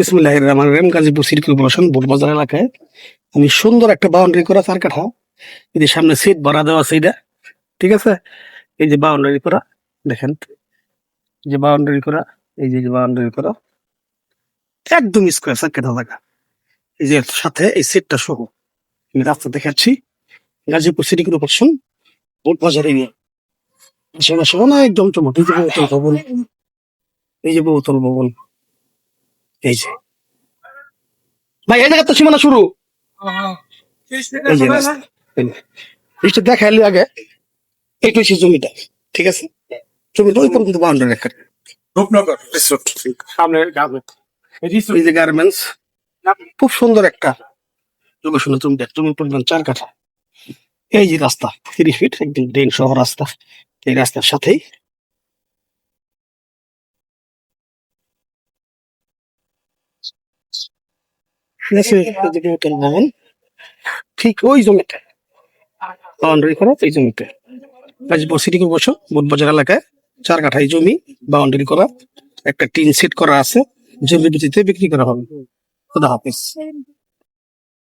রহিম Gazipur city corporation Boardbazar এলাকায়। আমি সুন্দর একটা বাউন্ডারি করা চার কাঠা এই যে সামনে সিট ভরা দেওয়া আছে এটা, ঠিক আছে? এই যে বাউন্ডারি করা, দেখেন। যে বাউন্ডারি করা, এই যে বাউন্ডারি করা। একদম স্কোয়ার চার কাঠা জায়গা। এই যে সাথে এই সিটটা সহ। আমি রাস্তা দেখাচ্ছি। Gazipur city corporation Boardbazar area আশেপাশে অনেক জমজমট এই যে বহুতল ভবন। এই যে বহুতল ভবন। এই যে। ভাই এই জায়গা তো সীমানা শুরু। দেখাইলি আগে। এইটা হচ্ছে জমিটা ঠিক আছে? জমিটা ওই পর্যন্ত বাউন্ডারি রেখা। রূপনগর সামনে এই যে গার্মেন্টস খুব সুন্দর একটা লোকেশনে তুমি দেখ। তুমি পরিমাণ চার কাঠা। এই যে রাস্তা তিরিশ ফিট একদম ড্রেন সহ রাস্তা। এই রাস্তার সাথেই ঠিক ওই জমিতে। বাউন্ডারি করা এই জমিতে। গাজীপুর সিটি কর্পোরেশন বুধবাজার এলাকায় চার কাঠাই জমি, বাউন্ডারি করা, একটা টিন সেট করা আছে জমি ভিত্তিতে বিক্রি করা হবে। খুদা হাফিজ।